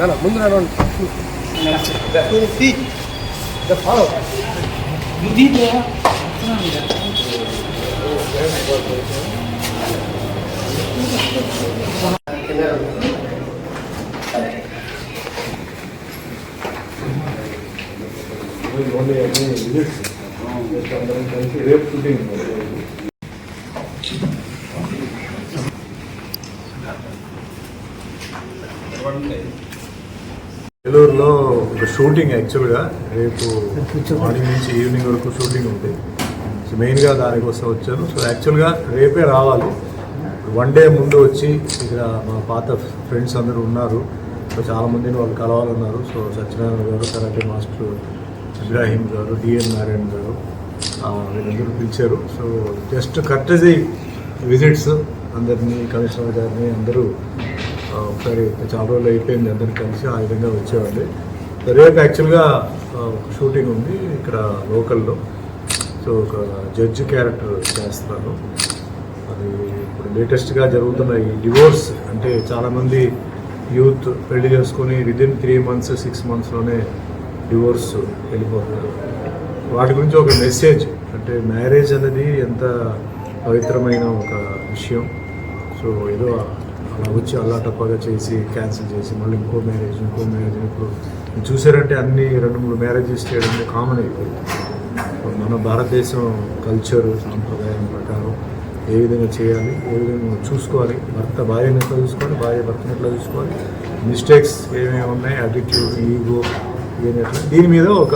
No, no, Mundra don't. The feet, the follow. You did there. 오늘 오늘 이랬어. 그래서 안 되는 게 웹푸딩 뭐. ఏలూరులో ఒక shooting యాక్చువల్గా రేపు మార్నింగ్ నుంచి ఈవినింగ్ వరకు షూటింగ్ ఉంది సో మెయిన్గా దానికోసం వచ్చాను. సో యాక్చువల్గా రేపే రావాలి. వన్ డే ముందు వచ్చి ఇక్కడ మా పాత ఫ్రెండ్స్ అందరూ ఉన్నారు. సో చాలామందిని వాళ్ళు కలవాలన్నారు. సో సత్యనారాయణ గారు కరాటే మాస్టర్ ఇబ్రాహీం గారు డిఎన్ నారాయణ గారు వీళ్ళందరూ పిలిచారు. సో జస్ట్ కర్టజీ విజిట్స్ అందరినీ కమిషనర్ గారిని అందరూ ఒకసారి చాలా రోజులు అయిపోయింది అందరిని కలిసి ఆ విధంగా వచ్చేవాళ్ళు. సో రేపు యాక్చువల్గా ఒక షూటింగ్ ఉంది ఇక్కడ లోకల్లో సో ఒక జడ్జ్ క్యారెక్టర్ చేస్తున్నాను అది ఇప్పుడు లేటెస్ట్గా జరుగుతున్న ఈ డివోర్స్ అంటే చాలామంది యూత్ పెళ్ళి చేసుకొని విదిన్ త్రీ మంత్స్ సిక్స్ మంత్స్లోనే డివోర్స్ వెళ్ళిపోతున్నారు వాటి గురించి ఒక మెసేజ్ అంటే మ్యారేజ్ అనేది ఎంత పవిత్రమైన ఒక విషయం. సో ఏదో వచ్చి అల్లాటప్పగా చేసి క్యాన్సిల్ చేసి మళ్ళీ ఇంకో మ్యారేజ్ ఇంకో మ్యారేజ్ ఇప్పుడు చూసారంటే అన్ని రెండు మూడు మ్యారేజెస్ చేయడం కామన్ అయిపోయింది. మన భారతదేశం కల్చరు సాంప్రదాయం ప్రకారం ఏ విధంగా చేయాలి ఏ విధంగా చూసుకోవాలి భర్త భార్యను ఎట్లా చూసుకోవాలి భార్య భర్తను ఎట్లా చూసుకోవాలి మిస్టేక్స్ ఏమేమి ఉన్నాయి అటిట్యూడ్ ఈగో ఇవన్నీ దీని మీద ఒక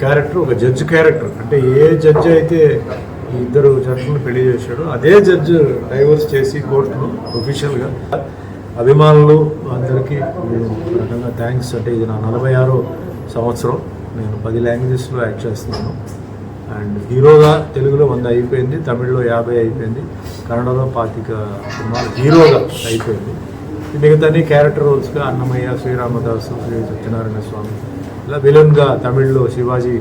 క్యారెక్టర్ ఒక జడ్జ్ క్యారెక్టర్ అంటే ఏ జడ్జి అయితే ఇద్దరు జడ్జిని పెళ్ళి చేశాడు. అదే జడ్జ్ డైవర్స్ చేసి కోర్టును ఒఫీషియల్గా అభిమానులు అందరికీ నేను రకంగా థ్యాంక్స్ అంటే ఇది నా నలభై ఆరో సంవత్సరం. నేను పది లాంగ్వేజెస్లో యాక్ట్ చేస్తున్నాను. అండ్ హీరోగా తెలుగులో వంద అయిపోయింది తమిళ్ళో యాభై అయిపోయింది కన్నడలో పాతిక సినిమాలు హీరోగా అయిపోయింది. మిగతాన్ని క్యారెక్టర్ రోల్స్గా అన్నమయ్య శ్రీరామదాసు శ్రీ సత్యనారాయణ స్వామి ఇలా విలన్గా తమిళ్ళో శివాజీ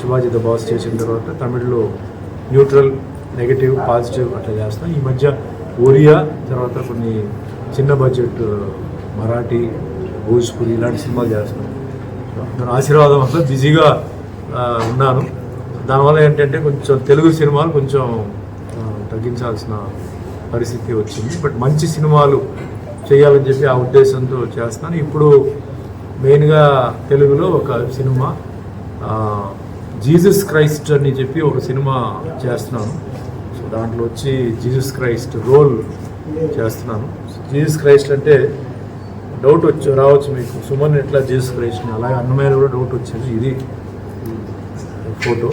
శివాజీతో బాస్ చేసిన తర్వాత తమిళ్ళో న్యూట్రల్ నెగటివ్ పాజిటివ్ అట్లా చేస్తాం. ఈ మధ్య ఒరియా తర్వాత కొన్ని చిన్న బడ్జెట్ మరాఠీ భోజ్పురి ఇలాంటి సినిమాలు చేస్తున్నాం దాని ఆశీర్వాదం వల్ల బిజీగా ఉన్నాను. దానివల్ల ఏంటంటే కొంచెం తెలుగు సినిమాలు కొంచెం తగ్గించాల్సిన పరిస్థితి వచ్చింది. బట్ మంచి సినిమాలు చేయాలని చెప్పి ఆ ఉద్దేశంతో చేస్తాను ఇప్పుడు మెయిన్గా తెలుగులో ఒక సినిమా జీసస్ క్రైస్ట్ అని చెప్పి ఒక సినిమా చేస్తున్నాను. సో దాంట్లో వచ్చి జీసస్ క్రైస్ట్ రోల్ చేస్తున్నాను. జీసస్ క్రైస్ట్ అంటే డౌట్ వచ్చి రావచ్చు మీకు. సుమన్ ఎట్లా జీసస్ క్రైస్ట్ అలాగే అన్నమైన కూడా డౌట్ వచ్చింది ఇది ఫోటో.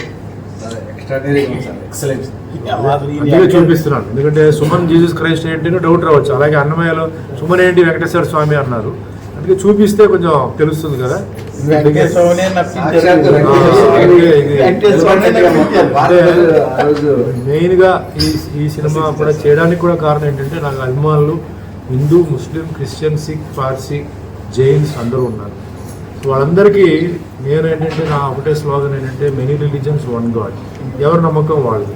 అందుకే చూపిస్తున్నాను. ఎందుకంటే సుమన్ జీసస్ క్రైస్ట్ ఏంటి డౌట్ రావచ్చు. అలాగే అన్నమయ్యలో సుమన్ ఏంటి? వెంకటేశ్వర స్వామి అన్నారు. అందుకే చూపిస్తే కొంచెం తెలుస్తుంది కదా. అందుకే మెయిన్గా ఈ ఈ సినిమా కూడా చేయడానికి కూడా కారణం ఏంటంటే నాకు అభిమానులు హిందూ ముస్లిం క్రిస్టియన్ సిక్ పార్సీ జైన్స్ అందరూ ఉన్నారు. సో వాళ్ళందరికీ నేను ఏంటంటే నా ఒకటే స్లోగన్ ఏంటంటే మెనీ రిలీజన్స్ వన్ గాడ్ ఎవరి నమ్మకం వాళ్ళది.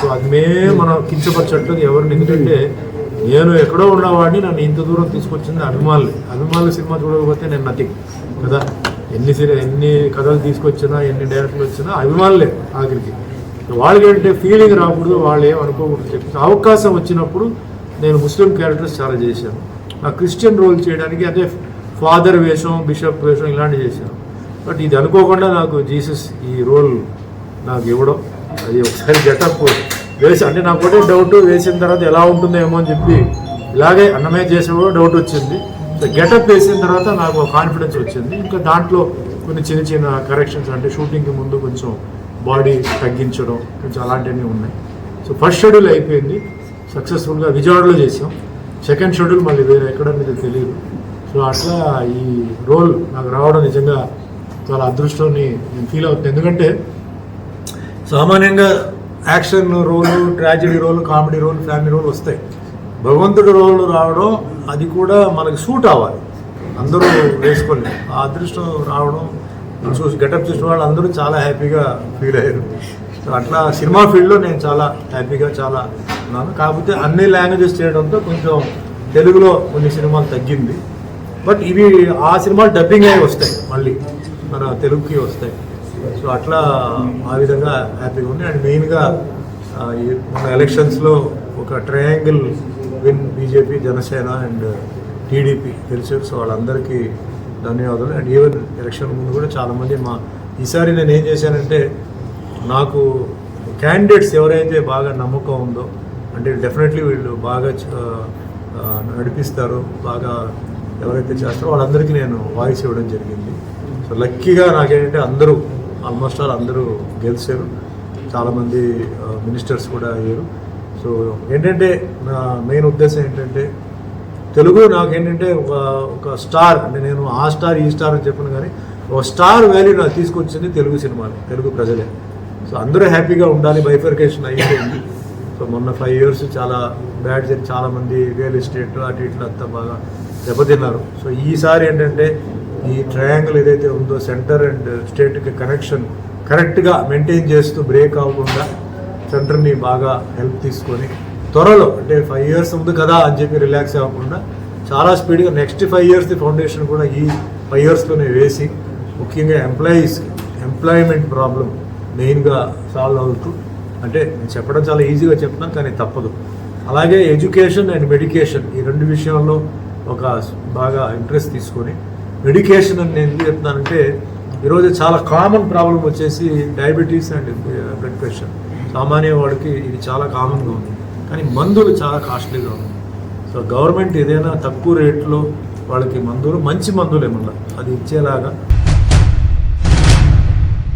సో అది మేమే మనం కించపరచట్లేదు ఎవరిని ఎందుకంటే నేను ఎక్కడో ఉన్నవాడిని నన్ను ఇంత దూరం తీసుకొచ్చింది అభిమానులు అభిమానులు సినిమా చూడకపోతే నేను నథింగ్. కదా? ఎన్ని ఎన్ని కథలు తీసుకొచ్చినా ఎన్ని డైరెక్టర్లు వచ్చినా అభిమానులే ఆఖరికి. వాళ్ళకి ఏంటంటే ఫీలింగ్ రాకూడదు వాళ్ళు ఏమనుకోకూడదు అనుకోకూడదు చెప్పి అవకాశం వచ్చినప్పుడు నేను ముస్లిం క్యారెక్టర్స్ చాలా చేశాను. నా క్రిస్టియన్ రోల్ చేయడానికి అదే ఫాదర్ వేషం బిషప్ వేషం ఇలాంటివి చేశాను. బట్ ఇది అనుకోకుండా నాకు జీసస్ ఈ రోల్ నాకు ఇవ్వడం అది ఒకసారి గెటప్ వేసి అంటే నాకు ఒకటే డౌట్ వేసిన తర్వాత ఎలా ఉంటుందో ఏమో అని చెప్పి ఇలాగే అన్నమే చేసేవాడు డౌట్ వచ్చింది. సో గెటప్ వేసిన తర్వాత నాకు కాన్ఫిడెన్స్ వచ్చింది. ఇంకా దాంట్లో కొన్ని చిన్న చిన్న కరెక్షన్స్ అంటే షూటింగ్కి ముందు కొంచెం బాడీ తగ్గించడం కొంచెం అలాంటివన్నీ ఉన్నాయి. సో ఫస్ట్ షెడ్యూల్ అయిపోయింది. సక్సెస్ఫుల్గా విజయవాడలో చేసాం సెకండ్ షెడ్యూల్ మళ్ళీ వేరే ఎక్కడ మీకు తెలియదు. సో అట్లా ఈ రోల్ నాకు రావడం నిజంగా చాలా అదృష్టాన్ని నేను ఫీల్ అవుతుంది. ఎందుకంటే సామాన్యంగా action role tragedy role comedy role family role వస్తాయి. భగవంతుడి రోలు రావడం అది కూడా మనకి సూట్ అవ్వాలి. అందరూ వేసుకోలేదు ఆ అదృష్టం రావడం చూసి గెటప్ చూసిన వాళ్ళు అందరూ చాలా హ్యాపీగా ఫీల్ అయ్యారు. సో అట్లా సినిమా ఫీల్డ్లో నేను చాలా హ్యాపీగా చాలా ఉన్నాను. కాకపోతే అన్ని లాంగ్వేజెస్ చేయడంతో కొంచెం తెలుగులో కొన్ని సినిమాలు తగ్గింది. బట్ ఇవి ఆ సినిమాలు డబ్బింగ్ అయి వస్తాయి. మళ్ళీ మన తెలుగుకి వస్తాయి. సో అట్లా ఆ విధంగా హ్యాపీగా ఉంది. అండ్ మెయిన్గా మన ఎలక్షన్స్లో ఒక triangle win BJP Janasena and TDP తెలుసు సో వాళ్ళందరికీ ధన్యవాదాలు. అండ్ ఈవెన్ ఎలక్షన్ ముందు కూడా చాలామంది మా ఈసారి నేను ఏం చేశానంటే నాకు క్యాండిడేట్స్ ఎవరైతే బాగా నమ్మకం ఉందో అంటే డెఫినెట్లీ వీళ్ళు బాగా నడిపిస్తారు బాగా ఎవరైతే చేస్తారో వాళ్ళందరికీ నేను వాయిస్ ఇవ్వడం జరిగింది. సో లక్కీగా నాకేంటంటే అందరూ ఆల్మోస్ట్ ఆల్ అందరూ గెలిచారు. చాలామంది మినిస్టర్స్ కూడా అయ్యారు. సో ఏంటంటే నా మెయిన్ ఉద్దేశం ఏంటంటే తెలుగు నాకేంటంటే ఒక ఒక స్టార్ అంటే నేను ఆ స్టార్ ఈ స్టార్ అని చెప్పను కానీ ఒక స్టార్ వాల్యూ నాకు తీసుకొచ్చింది తెలుగు సినిమాలు తెలుగు ప్రజలే. సో అందరూ హ్యాపీగా ఉండాలి బైఫర్కేషన్ అయిపోయింది సో మొన్న ఫైవ్ ఇయర్స్ చాలా బ్యాడ్ జరిగి రియల్ ఎస్టేట్ అటు ఇట్లా అంతా బాగా దెబ్బతిన్నారు. సో ఈసారి ఏంటంటే ఈ ట్రయాంగిల్ ఏదైతే ఉందో సెంటర్ అండ్ స్టేట్కి కనెక్షన్ కరెక్ట్గా మెయింటైన్ చేస్తూ బ్రేక్ అవ్వకుండా సెంటర్ని బాగా హెల్ప్ తీసుకొని త్వరలో అంటే ఫైవ్ ఇయర్స్ ఉంది కదా అని చెప్పి రిలాక్స్ అవ్వకుండా చాలా స్పీడ్గా నెక్స్ట్ ఫైవ్ ఇయర్స్ది ఫౌండేషన్ కూడా ఈ ఫైవ్ ఇయర్స్లోనే వేసి ముఖ్యంగా ఎంప్లాయీస్ ఎంప్లాయ్మెంట్ ప్రాబ్లం మెయిన్గా సాల్వ్ అవుతూ అంటే నేను చెప్పడం చాలా ఈజీగా చెప్తున్నాను కానీ తప్పదు. అలాగే ఎడ్యుకేషన్ అండ్ మెడికేషన్ ఈ రెండు విషయాల్లో ఒక బాగా ఇంట్రెస్ట్ తీసుకొని మెడికేషన్ అని నేను ఎందుకు చెప్తున్నానంటే ఈరోజు చాలా కామన్ ప్రాబ్లం వచ్చేసి డయాబెటీస్ అండ్ బ్లడ్ ప్రెషర్ సామాన్య వాడికి ఇది చాలా కామన్గా ఉంది. కానీ మందులు చాలా కాస్ట్లీగా ఉంది సో గవర్నమెంట్ ఏదైనా తక్కువ రేట్లో వాళ్ళకి మందులు మంచి మందులు ఏమన్నా అది ఇచ్చేలాగా